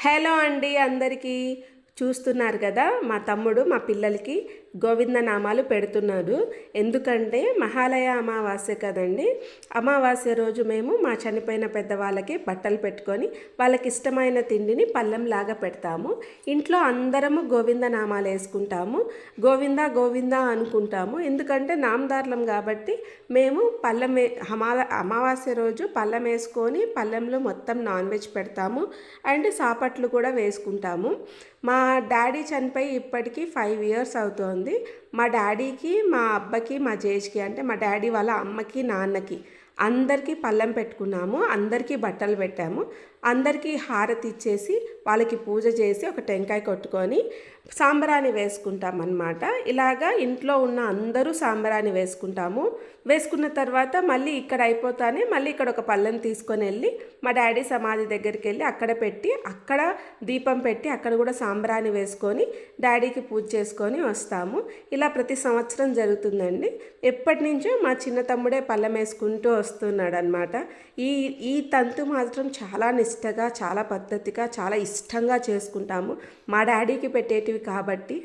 Hello అండి అందరికీ. చూస్తున్నారు కదా మా తమ్ముడు మా పిల్లలకి గోవిందనామాలు పెడుతున్నారు ఎందుకంటే మహాలయ అమావాస్య కదండి. అమావాస్య రోజు మేము మా చనిపోయిన పెద్దవాళ్ళకి బట్టలు పెట్టుకొని వాళ్ళకి ఇష్టమైన తిండిని పళ్ళెంలాగా పెడతాము. ఇంట్లో అందరము గోవిందనామాలు వేసుకుంటాము. గోవింద గోవింద అనుకుంటాము. ఎందుకంటే నామదారులం కాబట్టి మేము పళ్ళెం అమా అమావాస్య రోజు పళ్ళెం వేసుకొని పళ్ళెంలో మొత్తం నాన్ వెజ్ పెడతాము. అండ్ సాపట్లు కూడా వేసుకుంటాము. మా మా డాడీ చనిపోయి ఇప్పటికీ ఫైవ్ ఇయర్స్ అవుతోంది. మా డాడీకి మా అబ్బకి మా జేజ్కి అంటే మా డాడీ వాళ్ళ అమ్మకి నాన్నకి అందరికీ పళ్ళెం పెట్టుకున్నాము అందరికీ బట్టలు పెట్టాము అందరికీ హారతి ఇచ్చేసి వాళ్ళకి పూజ చేసి ఒక టెంకాయ కొట్టుకొని సాంబరాన్ని వేసుకుంటాం అన్నమాట ఇలాగా ఇంట్లో ఉన్న అందరూ సాంబరాన్ని వేసుకుంటాము. వేసుకున్న తర్వాత మళ్ళీ ఇక్కడ అయిపోతానే మళ్ళీ ఇక్కడ ఒక పళ్ళెం తీసుకొని వెళ్ళి మా డాడీ సమాధి దగ్గరికి వెళ్ళి అక్కడ పెట్టి అక్కడ దీపం పెట్టి అక్కడ కూడా సాంబరాన్ని వేసుకొని డాడీకి పూజ చేసుకొని వస్తాము. ఇలా ప్రతి సంవత్సరం జరుగుతుందండి. ఎప్పటి నుంచో మా చిన్న తమ్ముడే పళ్ళెం వేసుకుంటూ వస్తున్నాడు అనమాట ఈ ఈ తంతు మాత్రం చాలా నిష్టగా చాలా పద్ధతిగా చాలా ఇష్టంగా చేసుకుంటాము. మా డాడీకి పెట్టేటివి కాబట్టి.